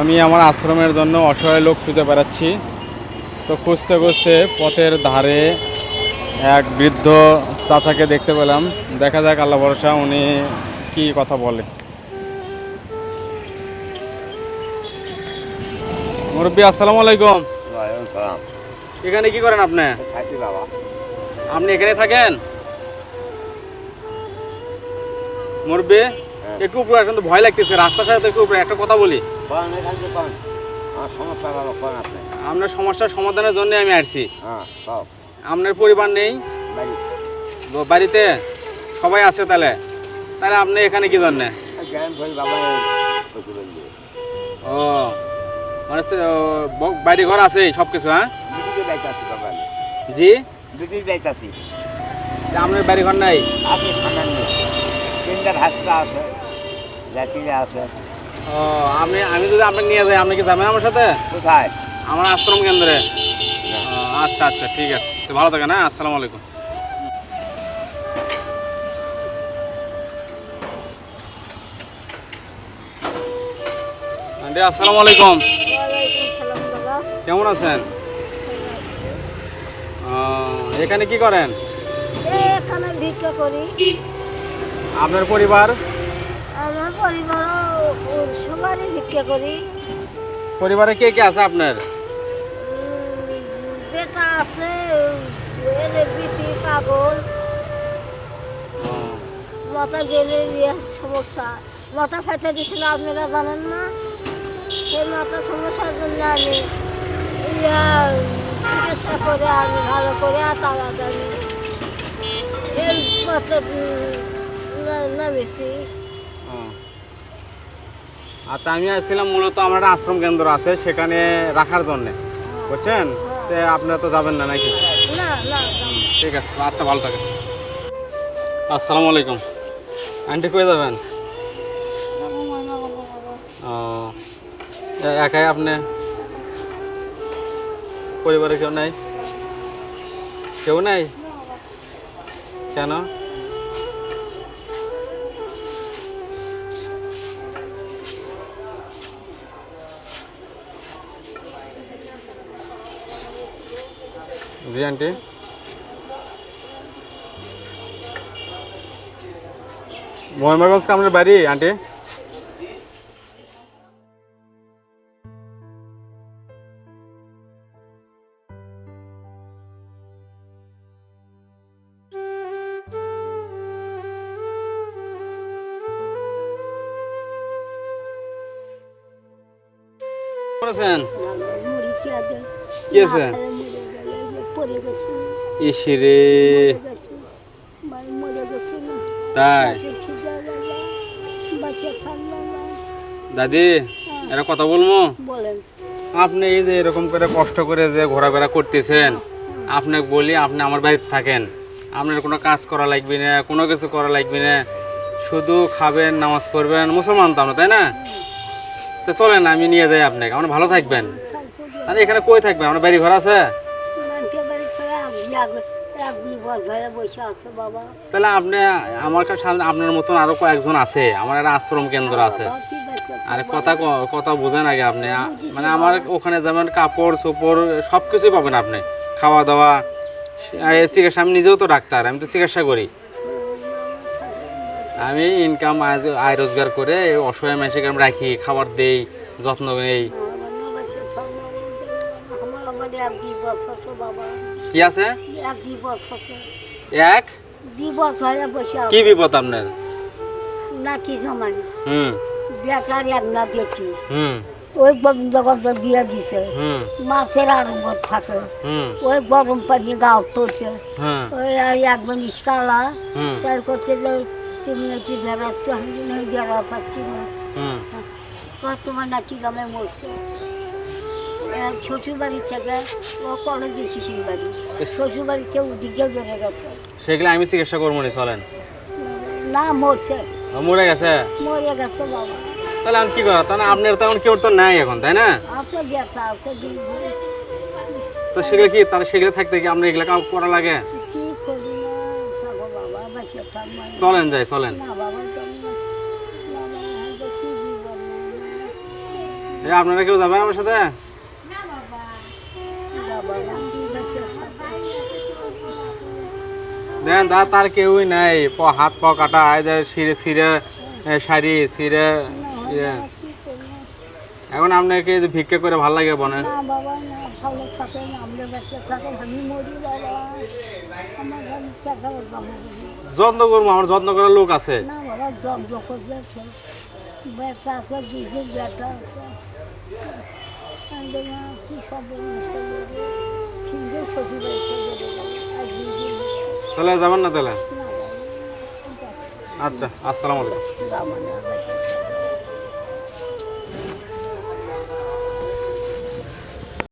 আমি আমার আশ্রমের জন্য অসহায় লোক খুঁজে বেড়াচ্ছি। তো খুঁজতে খুঁজতে পথের ধারে এক বৃদ্ধ চাচাকে দেখতে পেলাম। দেখা যাক আল্লাহ ভরসা উনি কি কথা বলে। মুরব্বী আসসালামু আলাইকুম। এখানে কি করেন আপনি? আপনি এখানে থাকেন? মুরব্বী একটু উপরে আসেন তো ভয় লাগতেছে রাস্তার সাথে একটু উপরে। একটা কথা বলি। আপনার সমস্যার সমাধানের জন্য আমি আসছি। হ্যাঁ আপনার পরিবার নেই? বাড়ি। বাড়িতে? সবাই আছে তাহলে? তাহলে আপনি এখানে কি জন্যে? ও মানে বাড়ি ঘর আছে সব কিছু হ্যাঁ। জি? আপনার বাড়ি ঘর নাই? আছে সামান্য তিনটা আছে। জাতিরা আছে। ও আমি আমি যদি আপনাকে নিয়ে যাই আপনি কি যাবেন আমার সাথে? কোথায়? আমার আশ্রম কেন্দ্রে। আচ্ছা আচ্ছা ঠিক আছে। তো ভালো থাকেন হ্যাঁ? আসসালামু আলাইকুম। আন্টি আসসালামু আলাইকুম। কেমন আছেন? ও, এখানে কি করেন? এখানে ভিক্ষা করি। আপনার পরিবার? আমার পরিবার সবারই ভিক্ষা করি। পরিবারে কে কে আছে আপনার? বেটা আছে বিটি পাগল। মাথা গেলে ইয়ে সমস্যা। মাথা ফেটে দিছিল আপনারা জানেন না? সেই মাথা সমস্যার জন্য আমি ইয়া চিকিৎসা করে আমি ভালো করে তাড়াতাড়ি এই পথে উম, না- নামেছি ও। আচ্ছা আমি আসছিলাম মূলত আমার একটা আশ্রম কেন্দ্র আছে সেখানে রাখার জন্য বুঝছেন? তে আপনারা তো যাবেন না নাকি। ঠিক আছে আচ্ছা ভালো থাকেন। আসসালামু আলাইকুম। আন্টি কয়ে যাবেন? ও একাই আপনি? পরিবারে কেউ নাই? কেউ নাই? কেন? জি আন্টি। মহিমাগঞ্জ কামড়ের বাড়ি আন্টি। কেমন আছেন? কি আছে? ইসিরে তাই? দাদি এটা কথা বলব? আপনি এই যে এরকম করে কষ্ট করে যে ঘোরাফেরা করতেছেন আপনাকে বলি আপনি আমার বাড়িতে থাকেন। আপনার কোনো কাজ করা লাগবে না কোনো কিছু করা লাগবে না। শুধু খাবেন নামাজ পড়বেন মুসলমান তো আমরা তাই না? তো চলেন আমি নিয়ে যাই আপনাকে। আমরা ভালো থাকবেন। আরে এখানে কই থাকবেন আমার বাড়ি ঘর আছে? তাহলে আপনি আমার কাছে আপনার মতন আরও কয়েকজন আছে আমার একটা আশ্রম কেন্দ্র আছে। আরে কথা কথা বোঝেন আগে আপনি মানে আমার ওখানে যেমন কাপড় চোপড় সব কিছুই পাবেন আপনি। খাওয়া দাওয়া চিকিৎসা আমি নিজেও তো ডাক্তার আমি তো চিকিৎসা করি। আমি ইনকাম আয় রোজগার করে অসহায় মানুষকে আমি রাখি খাবার দেই যত্ন নেই। এক বিপদ আছে বাবা। কি আছে? এক বিপদ আছে। এক? বিপদ হয়ে বসে কি বিপদ আপনার? হুম। বেটার এক না বেটি হুম। ওই যখন তো বিয়ে দিছে। মাছের আরম্ভ থাকে। হুম। ওই গরম পানি গাও তুলছে ওই আর একজন ইস্কালা। তাই করছে যে তুমি হচ্ছে বেড়াচ্ছ আমি না বেড়া পাচ্ছি না। তোমার নাকি গ্রামে মরছে। এক থেকে ও কলেজে শিশুর বাড়ি। শ্বশুর বাড়িতে ওদিকে বেড়ে গেছে। সেগুলো আমি চিকিৎসা করব নি চলেন। না মরছে। মরে গেছে? মরে গেছে বাবা। তাহলে আমি কি করা তাহলে আপনার তেমন কেউ তো নাই এখন তাই না। তো সেগুলো কি তাহলে সেগুলো থাকতে কি আমরা এগুলো করা লাগে। চলেন যাই চলেন। আপনারা কেউ যাবেন আমার সাথে? দেন তা তার কেউই নাই। প হাত পা কাটা সিরে সিরে শাড়ি সিরে ইয়ে। এখন আপনাকে ভিক্ষা করে ভালো লাগে বনে। যত্ন করব আমার যত্ন করার লোক আছে। না তাহলে যাবেন না তাহলে? আচ্ছা আসসালামু আলাইকুম।